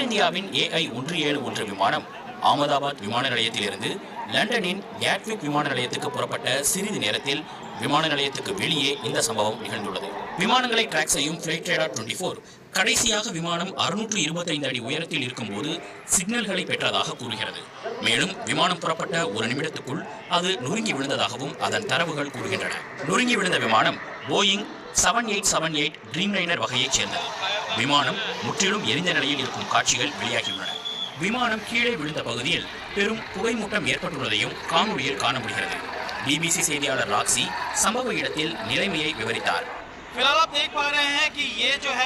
ஏர் இந்தியாவின் ஏஐ ஒன்று ஏழு ஒன்று விமானம் அகமதாபாத் விமான நிலையத்திலிருந்து லண்டனின் கேட்விக் விமான நிலையத்துக்கு புறப்பட்ட சிறிது நேரத்தில் விமான நிலையத்துக்கு வெளியே இந்த சம்பவம் நிகழ்ந்துள்ளது. விமானங்களை ட்ராக் செய்யும் ஃபிளைட் ரேடார் டுவெண்ட்டி ஃபோர் கடைசியாக விமானம் அறுநூற்று இருபத்தைந்து அடி உயரத்தில் இருக்கும்போது சிக்னல்களை பெற்றதாக கூறுகிறது. மேலும் விமானம் புறப்பட்ட ஒரு நிமிடத்துக்குள் அது நொறுங்கி விழுந்ததாகவும் அதன் தரவுகள் கூறுகின்றன. நொறுங்கி விழுந்த விமானம் Boeing seven eight seven eight Dreamliner வகையைச் சேர்ந்தது. விமானம் முற்றிலும் எரிந்த நிலையில் இருக்கும் காட்சிகள் வெளியாகியுள்ளன. விமானம் கீழே விழுந்த பகுதியில் பெரும் புகைமூட்டம் ஏற்பட்டுள்ளதையும் காணொலியில் காண முடிகிறது. பிபிசி செய்தியாளர் ராக்ஸி சம்பவ இடத்தில் நிலைமையை விவரித்தார்.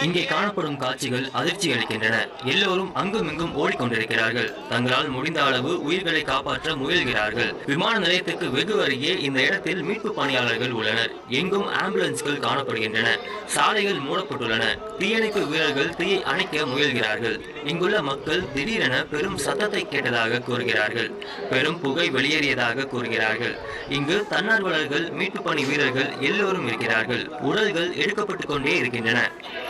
இங்கே காணப்படும் காட்சிகள் அதிர்ச்சி அளிக்கின்றன எல்லோரும் அங்கும் இங்கும் ஓடிக்கொண்டிருக்கிறார்கள். தங்களால் முடிந்த அளவு உயிர்களை காப்பாற்ற முயல்கிறார்கள். விமான நிலையத்திற்கு வெகு அருகே இந்த இடத்தில் மீட்பு பணியாளர்கள் உள்ளனர். எங்கும் ஆம்புலன்ஸ்கள் காணப்படுகின்றன. சாலைகள் மூடப்பட்டுள்ளன. தீயணைப்பு வீரர்கள் தீயை அணைக்க முயல்கிறார்கள். இங்குள்ள மக்கள் திடீரென பெரும் சத்தத்தை கேட்டதாக கூறுகிறார்கள். பெரும் புகை வெளியேறியதாக கூறுகிறார்கள். இங்கு தன்னார்வலர்கள் மீட்பு பணி வீரர்கள் எல்லோரும் இருக்கிறார்கள். உடல்கள் எடுக்கப்பட்டு கொண்டே இருக்கின்றன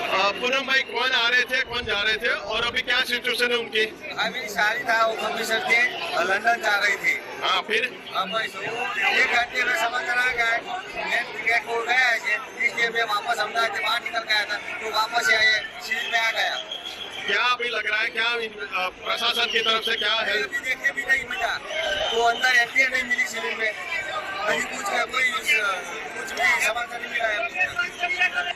आ, पूनम भाई कौन आ रहे थे कौन जा रहे थे और अभी क्या सिचुएशन है उनकी अभी शादी था वो ऑफिसर थे और लंदन जा रही थी हाँ फिर अब एक घंटे में समझ कर आ गए नेट टिकट हो गया है कि इसलिए मैं वापस अहमदाबाद से बाहर निकल गया था तो वापस आए सीट में आ गया क्या अभी लग रहा है क्या इन- आ, प्रशासन की तरफ से क्या है अभी देखने भी नहीं मिला तो अंदर एंट्री नहीं मिली सीट में कहीं कुछ का कोई अ, कुछ भी समाचार नहीं मिला है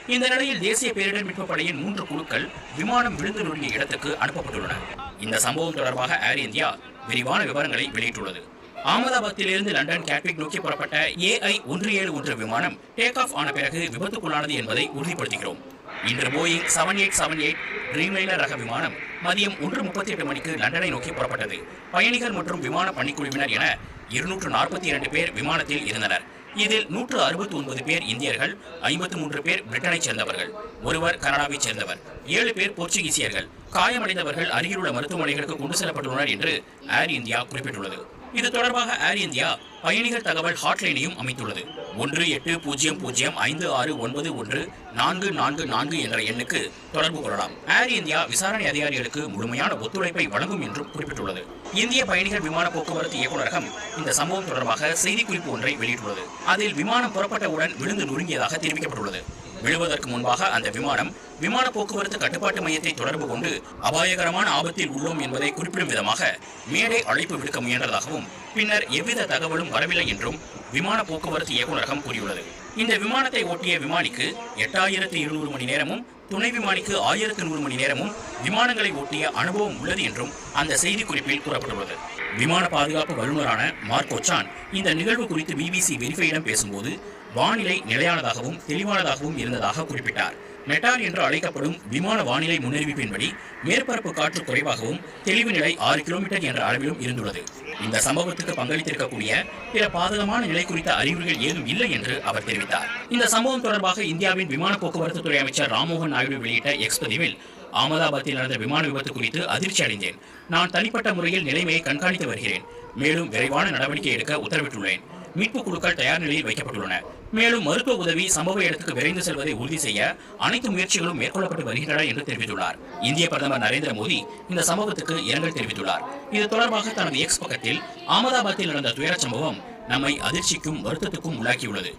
இந்த நிலையில் தேசிய பேரிடர் மீட்பு படையின் மூன்று குழுக்கள் விமானம் விழுந்து நொடிய இடத்துக்கு அனுப்பப்பட்டுள்ளன. இந்த சம்பவம் தொடர்பாக ஏர் இந்தியா விரிவான விவரங்களை வெளியிட்டுள்ளது. அகமதாபாத்திலிருந்து லண்டன் கேட்விக் நோக்கி புறப்பட்ட ஏஐ ஒன்று ஏழு ஒன்று விமானம் டேக் ஆஃப் ஆன பிறகு விபத்துக்குள்ளானது என்பதை உறுதிப்படுத்துகிறோம். இன்று Boeing seven eight seven eight Dreamliner ரக விமானம் மதியம் ஒன்று முப்பத்தி எட்டு மணிக்கு லண்டனை நோக்கி புறப்பட்டது. பயணிகள் மற்றும் விமான பணிக்குழுவினர் என இருநூற்று நாற்பத்தி இரண்டு பேர் விமானத்தில் இருந்தனர். இதில் நூற்று அறுபத்தி ஒன்பது பேர் இந்தியர்கள் ஐம்பத்தி மூன்று பேர் பிரிட்டனைச் சேர்ந்தவர்கள் ஒருவர் கனடாவைச் சேர்ந்தவர் ஏழு பேர் போர்ச்சுகீசியர்கள். காயமடைந்தவர்கள் அருகிலுள்ள மருத்துவமனைகளுக்கு கொண்டு செல்லப்பட்டுள்ளனர் என்று ஏர் இந்தியா குறிப்பிட்டுள்ளது. இது தொடர்பாக ஏர் இந்தியா பயணிகள் தகவல் ஹாட்லைனையும் அமைத்துள்ளது. ஒன்று எட்டு பூஜ்ஜியம் பூஜ்ஜியம் ஐந்து ஆறு ஒன்பது ஒன்று நான்கு நான்கு நான்கு என்ற எண்ணுக்கு தொடர்பு கொள்ளலாம். ஏர் இந்தியா விசாரணை அதிகாரிகளுக்கு முழுமையான ஒத்துழைப்பை வழங்கும் என்றும் குறிப்பிட்டுள்ளது. இந்திய பயணிகள் விமான போக்குவரத்து இயக்குநரகம் இந்த சம்பவம் தொடர்பாக செய்திக்குறிப்பு ஒன்றை வெளியிட்டுள்ளது. அதில் விமானம் புறப்பட்டவுடன் விழுந்து நொறுங்கியதாக தெரிவிக்கப்பட்டுள்ளது. விழுவதற்கு முன்பாக அந்த விமானம் விமான போக்குவரத்து கட்டுப்பாட்டு மையத்தை தொடர்பு கொண்டு அபாயகரமான ஆபத்தில் உள்ளோம் என்பதை குறிப்பிடும் விதமாக மேடை அழைப்பு விடுக்க முயன்றதாகவும் பின்னர் எவ்வித தகவலும் வரவில்லை என்றும் விமான போக்குவரத்து இயக்குநரகம் கூறியுள்ளது. இந்த விமானத்தை ஓட்டிய விமானிக்கு எட்டாயிரத்து இருநூறு மணி நேரமும் துணை விமானிக்கு ஆயிரத்து நூறு மணி நேரமும் விமானங்களை ஓட்டிய அனுபவம் உள்ளது என்றும் அந்த செய்திக்குறிப்பில் கூறப்பட்டுள்ளது. விமான பாதுகாப்பு வல்லுநரான மார்கொச்சான் இந்த நிகழ்வு குறித்து பிபிசி வெரிஃபையிடம் பேசும்போது வானிலை நிலையானதாகவும் தெளிவானதாகவும் இருந்ததாக குறிப்பிட்டார். மெட்டார் என்று அழைக்கப்படும் விமான வானிலை முன்னறிவிப்பின்படி மேற்பரப்பு காற்று குறைவாகவும் தெளிவு நிலை ஆறு கிலோமீட்டர் என்ற அளவிலும் இருந்துள்ளது. இந்த சம்பவத்துக்கு பங்களித்திருக்கக்கூடிய பிற பாதகமான நிலை குறித்த அறிகுறிகள் ஏதும் இல்லை என்று அவர் தெரிவித்தார். இந்த சம்பவம் தொடர்பாக இந்தியாவின் விமான போக்குவரத்து துறை அமைச்சர் ராம்மோகன் நாயுடு வெளியிட்ட எக்ஸ் பதிவில் அகமதாபாத்தில் நடந்த விமான விபத்து குறித்து அதிர்ச்சி அடைந்தேன். நான் தனிப்பட்ட முறையில் நிலைமையை கண்காணித்து வருகிறேன். மேலும் விரைவான நடவடிக்கை எடுக்க உத்தரவிட்டுள்ளேன். மீட்பு குழுக்கள் தயார் நிலையில் வைக்கப்பட்டுள்ளன. மேலும் மருத்துவ உதவி சம்பவ இடத்துக்கு விரைந்து செல்வதை உறுதி செய்ய அனைத்து முயற்சிகளும் மேற்கொள்ளப்பட்டு வருகின்றன என்று தெரிவித்துள்ளார். இந்திய பிரதமர் நரேந்திர மோடி இந்த சம்பவத்துக்கு இரங்கல் தெரிவித்துள்ளார். இது தொடர்பாக தனது எக்ஸ் பக்கத்தில் அகமதாபாத்தில் நடந்த துயரச் சம்பவம் நம்மை அதிர்ச்சிக்கும் வருத்தத்துக்கும் உள்ளாக்கியுள்ளது.